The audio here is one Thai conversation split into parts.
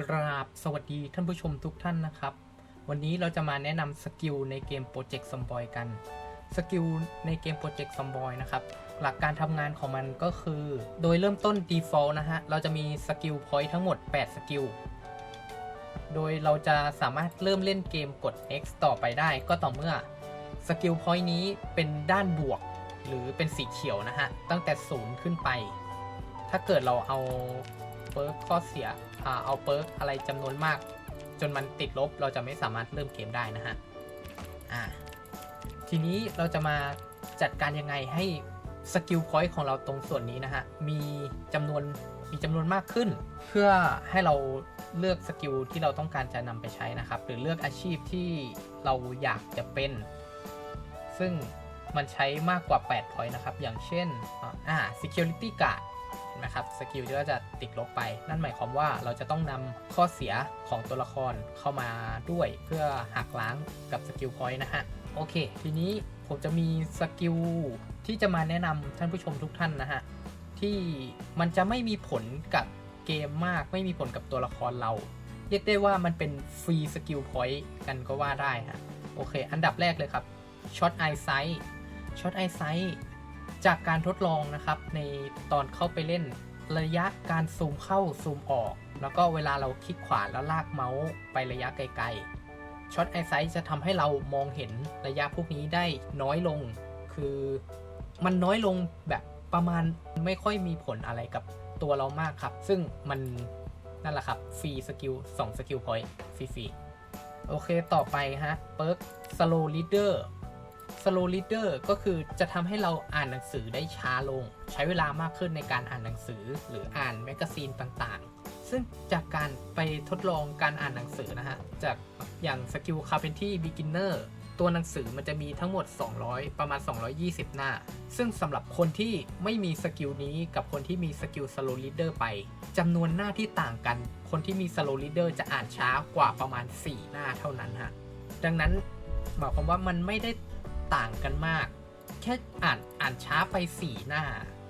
กราบสวัสดีท่านผู้ชมทุกท่านนะครับ วันนี้เราจะมาแนะนำสกิลในเกม Project z o m b o y กัน สกิลในเกม Project z o m b o y นะครับ หลักการทำงานของมันก็คือ โดยเริ่มต้น Default นะฮะ เราจะมีสกิล Point ทั้งหมด 8 สกิล โดยเราจะสามารถเริ่มเล่นเกมกด X ต่อไปได้ก็ต่อเมื่อสกิล Point นี้เป็นด้านบวก หรือเป็นสีเขียวนะฮะ ตั้งแต่ศูนย์ขึ้นไป ถ้าเกิดเราเอา เปิร์กข้อเสียเอาเปิร์กอะไรจำนวนมาก จนมันติดลบเราจะไม่สามารถเริ่มเกมได้นะฮะอ่าทีนี้เราจะมาจัดการยังไงให้สกิลพอยต์ของเราตรงส่วนนี้นะฮะ มีจำนวนมีจำนวนมากขึ้น เพื่อให้เราเลือกสกิลที่เราต้องการจะนำไปใช้นะครับ หรือเลือกอาชีพที่เราอยากจะเป็น ซึ่งมันใช้มากกว่า8 point นะครับ อย่างเช่นอ่า security guard นไหมครับสกิลที่ก็จะติดลบไป นั่นหมายความว่าเราจะต้องนำข้อเสียของตัวละครเข้ามาด้วยเพื่อหักล้างกับสกิล point นะฮะโอเค ทีนี้ผมจะมีสกิลที่จะมาแนะนำท่านผู้ชมทุกท่านนะฮะที่มันจะไม่มีผลกับเกมมากไม่มีผลกับตัวละครเรา เรียกได้ว่ามันเป็นฟรีสกิลพอยต์กันก็ว่าได้ฮะโอเค อันดับแรกเลยครับช็อตไอไซต์ช็อตไอไซต์ จากการทดลองนะครับในตอนเข้าไปเล่นระยะการซูมเข้าซูมออก แล้วก็เวลาเราคลิกขวาแล้วลากเมาส์ไประยะไกลๆช็อตไอไซต์จะทำให้เรามองเห็นระยะพวกนี้ได้น้อยลง คือมันน้อยลงแบบประมาณไม่ค่อยมีผลอะไรกับตัวเรามากครับ ซึ่งมันนั่นแหละครับฟรีสกิล2สกิลพอยต์ฟรีๆโอเคต่อไปฮะเปิร์ก slow reader slow reader ก็คือจะทำให้เราอ่านหนังสือได้ช้าลง ใช้เวลามากขึ้นในการอ่านหนังสือ หรืออ่านแมกกาซีนต่างๆ ซึ่งจากการไปทดลองการอ่านหนังสือนะฮะ จากอย่างสกิล Carpentry Beginner ตัวหนังสือมันจะมีทั้งหมด 200 ประมาณ 220 หน้า ซึ่งสำหรับคนที่ไม่มีสกิลนี้กับคนที่มีสกิล slow reader ไปจำนวนหน้าที่ต่างกัน คนที่มี slow reader จะอ่านช้ากว่าประมาณ 4 หน้าเท่านั้นฮะ ดังนั้นหมายความว่ามันไม่ได้ ต่างกันมาก แค่อ่านอ่านช้าไป4หน้า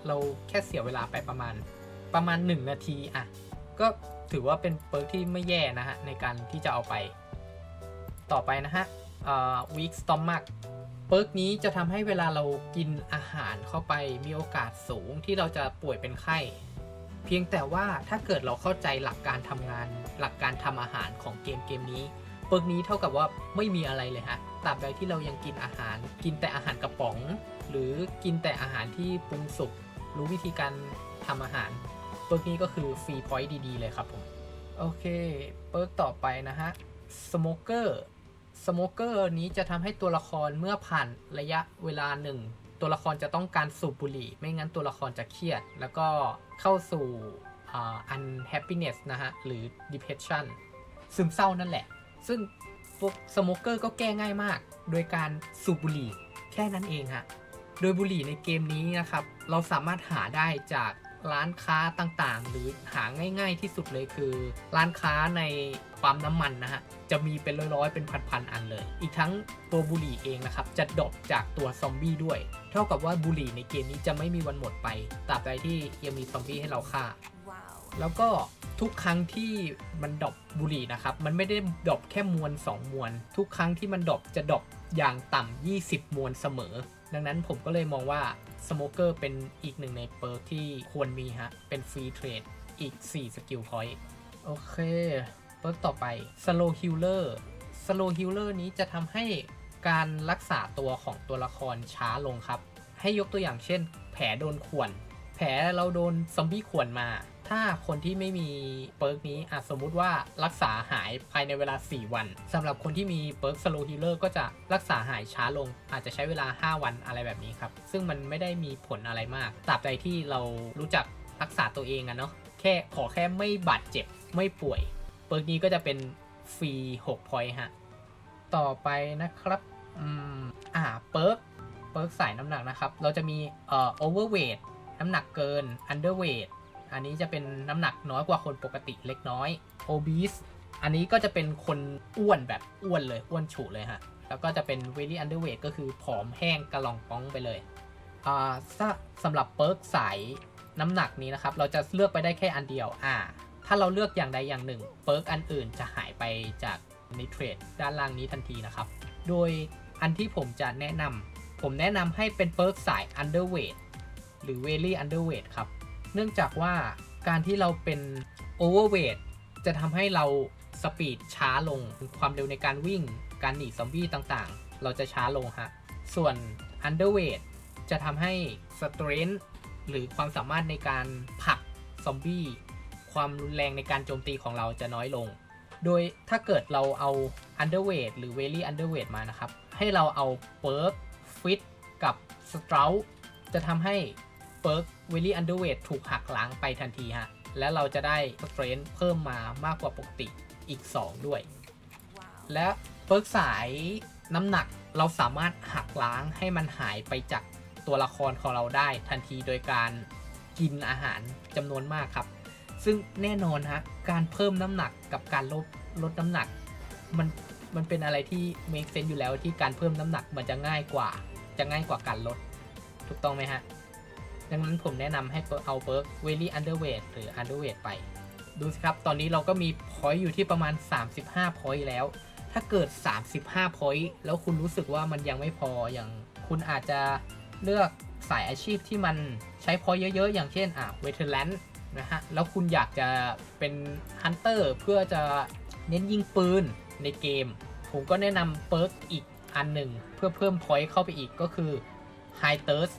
เราแค่เสียเวลาไปประมาณประมาณ 1 นาทีอะก็ถือว่าเป็นเปิร์กที่ไม่แย่นะฮะ ในการที่จะเอาไป ต่อไปนะฮะเอ่อ weak stomach เปิร์กนี้จะทำให้เวลาเรากินอาหารเข้าไปมีโอกาสสูงที่เราจะป่วยเป็นไข้ เพียงแต่ว่าถ้าเกิดเราเข้าใจหลักการทำงาน หลักการทำอาหารของเกมเกมนี้ เปิร์กนี้เท่ากับว่าไม่มีอะไรเลยฮะ ตราบใดที่เรายังกินอาหาร กินแต่อาหารกระป๋อง หรือกินแต่อาหารที่ปรุงสุกรู้วิธีการทำอาหารเปิร์กนี้ก็คือฟรีพอยต์ดีๆเลยครับผมโอเคเปิร์กต่อไปนะฮะสโมเกอร์สโมเกอร์นี้จะทำให้ตัวละครเมื่อผ่านระยะเวลาหนึ่งตัวละครจะต้องการสูบบุหรี่ ไม่งั้นตัวละครจะเครียด แล้วก็เข้าสู่อ่า unhappiness นะฮะ หรือ depression ซึมเศร้านั่นแหละ ซึ่ง พวกสโมเกอร์ก็แก้ง่ายมาก โดยการสูบบุหรี่แค่นั้นเองฮะโดยบุหรี่ในเกมนี้นะครับ เราสามารถหาได้จากร้านค้าต่างๆ หรือหาง่าย ๆที่สุดเลยคือ ร้านค้าในปั๊มน้ำมันนะฮะ จะมีเป็นร้อยๆ เป็นพันๆ อันเลย อีกทั้งตัวบุหรี่เองนะครับ จะดรอปจากตัวซอมบี้ด้วย เท่ากับว่าบุหรี่ในเกมนี้จะไม่มีวันหมดไป ตราบใดที่ยังมีซอมบี้ให้เราฆ่า แล้วก็ทุกครั้งที่มันดอปบุหรี่นะครับ มันไม่ได้ดอปแค่มวล 2 มวล ทุกครั้งที่มันดอปจะดอปอย่างต่ำ20 มวลเสมอ ดังนั้นผมก็เลยมองว่าสโมเกอร์เป็นอีกหนึ่งในเปิร์กที่ควรมีฮะ เป็นฟรีเทรดอีก 4 สกิลพอยต์โอเคเปิร์กต่อไป Slow Healer Slow Healer นี้จะทำให้การรักษาตัวของตัวละครช้าลงครับ ให้ยกตัวอย่างเช่น แผลโดนข่วน แผลเราโดนซอมบี้ข่วนมา ถ้าคนที่ไม่มีเปิร์กนี้อาจสมมุติว่ารักษาหายภายในเวลา 4 วันสำหรับคนที่มีเปิร์ก Slow Healer ก็จะรักษาหายช้าลง อาจจะใช้เวลา 5 วันอะไรแบบนี้ครับ ซึ่งมันไม่ได้มีผลอะไรมากตราบใดที่เรารู้จักรักษาตัวเองอะเนาะแค่ขอแค่ไม่บาดเจ็บไม่ป่วย เปิร์กนี้ก็จะเป็นฟรี6 point ฮะต่อไปนะครับอืมอ่าเปิร์กเปิร์กสายน้ำหนักนะครับ เราจะมีเอ่อ overweight น้ำหนักเกิน underweight อันนี้จะเป็นน้ำหนักน้อยกว่าคนปกติเล็กน้อย obese อันนี้ก็จะเป็นคนอ้วนแบบอ้วนเลยอ้วนฉุเลยฮะ แล้วก็จะเป็น very underweight ก็คือผอมแห้งกระลองป้องไปเลยอ่าถ้าสำหรับเปิร์กสายน้ำหนักนี้นะครับ เราจะเลือกไปได้แค่อันเดียวอ่าถ้าเราเลือกอย่างใดอย่างหนึ่งเปิร์กอันอื่นจะหายไปจากในเทรดด้านล่างนี้ทันทีนะครับ โดยอันที่ผมจะแนะนำผมแนะนำให้เป็นเปิร์กสาย underweight หรือ very underweight ครับ เนื่องจากว่าการที่เราเป็น overweight จะทำให้เราสปีดช้าลงความเร็วในการวิ่ง การหนีซอมบี้ต่างๆ เราจะช้าลงฮะ ส่วน underweight จะทำให้ strength หรือความสามารถในการผลักซอมบี้ความรุนแรงในการโจมตีของเราจะน้อยลง โดยถ้าเกิดเราเอา underweight หรือ very underweight มานะครับ ให้เราเอา perk fit กับ strout จะทำให้ perk very underweight ถูกหักล้างไปทันทีฮะ และเราจะได้ strength เพิ่มมามากกว่าปกติอีก 2 ด้วย และเปิร์กสายน้ำหนักเราสามารถหักล้างให้มันหายไปจากตัวละครของเราได้ทันทีโดยการกินอาหารจำนวนมากครับ ซึ่งแน่นอนฮะการเพิ่มน้ำหนักกับการลดลดน้ำหนัก มันมันเป็นอะไรที่ make sense อยู่แล้วที่การเพิ่มน้ำหนักมันจะง่ายกว่า จะง่ายกว่าการลด ถูกต้องไหมฮะ ดังนั้นผมแนะนำให้เอาเปิร์ก very underweight หรือ underweight ไป ดูสิครับ ตอนนี้เราก็มี point อยู่ที่ประมาณ 35 point แล้ว ถ้าเกิด 35 point แล้วคุณรู้สึกว่ามันยังไม่พออย่างคุณอาจจะเลือกสายอาชีพที่มันใช้ point เยอะๆ อย่างเช่นอะ veteran นะฮะ แล้วคุณอยากจะเป็น hunter เพื่อจะเน้นยิงปืนในเกม ผมก็แนะนำเปิร์กอีกอันหนึ่งเพื่อเพิ่ม point เข้าไปอีกก็คือ high thirst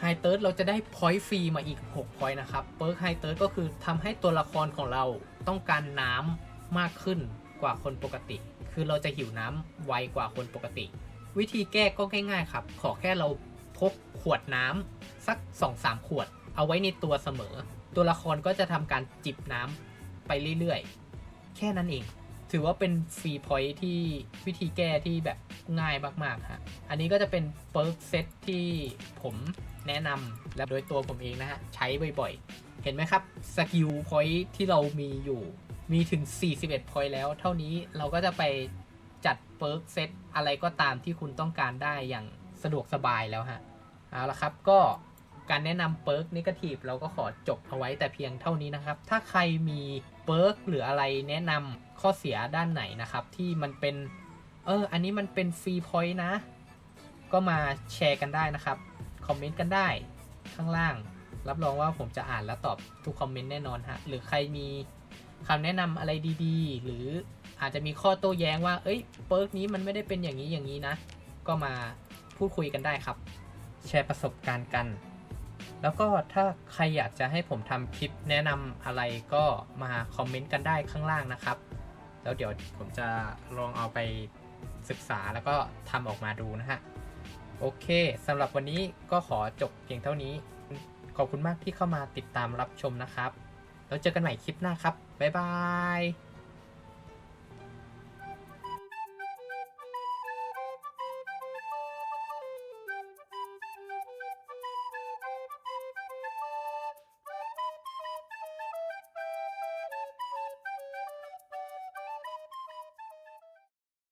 ไฮเติร์ดเราจะได้พอยต์ฟรีมาอีก6พอยต์นะครับเปิร์กไฮเติร์ดก็คือทำให้ตัวละครของเราต้องการน้ำมากขึ้นกว่าคนปกติ คือเราจะหิวน้ำไวกว่าคนปกติ วิธีแก้ก็ง่ายๆครับ ขอแค่เราพกขวดน้ำสัก 2-3 ขวด เอาไว้ในตัวเสมอ ตัวละครก็จะทำการจิบน้ำไปเรื่อยๆ แค่นั้นเอง ถือว่าเป็นฟรีพอยต์ที่วิธีแก้ที่แบบง่ายมากๆฮะอันนี้ก็จะเป็นเปิร์กเซตที่ผม แนะนำและโดยตัวผมเองนะฮะ ใช้บ่อยๆ เห็นไหมครับสกิลพอยต์ที่เรามีอยู่มีถึง 41พอยต์แล้ว เท่านี้เราก็จะไปจัดเปิร์กเซตอะไรก็ตามที่คุณต้องการได้อย่างสะดวกสบายแล้วฮะ เอาละครับก็การแนะนำเปิร์กนิเกทีฟเราก็ขอจบเอาไว้แต่เพียงเท่านี้นะครับ ถ้าใครมีเปิร์กหรืออะไรแนะนำข้อเสียด้านไหนนะครับ ที่มันเป็น เออ อันนี้มันเป็นฟรีพอยต์นะ ก็มาแชร์กันได้นะครับ คอมเมนต์กันได้ข้างล่าง รับรองว่าผมจะอ่านและตอบทุกคอมเมนต์แน่นอนฮะ หรือใครมีคำแนะนำอะไรดีๆ หรืออาจจะมีข้อโต้แย้งว่า เอ้ยเปิร์กนี้มันไม่ได้เป็นอย่างนี้อย่างนี้นะ ก็มาพูดคุยกันได้ครับ แชร์ประสบการณ์กัน แล้วก็ถ้าใครอยากจะให้ผมทำคลิปแนะนำอะไรก็มาคอมเมนต์กันได้ข้างล่างนะครับ แล้วเดี๋ยวผมจะลองเอาไปศึกษาแล้วก็ทำออกมาดูนะฮะ โอเคสำหรับวันนี้ก็ขอจบเพียงเท่านี้ ขอบคุณมากที่เข้ามาติดตามรับชมนะครับ แล้วเจอกันใหม่คลิปหน้าครับ บ๊ายบาย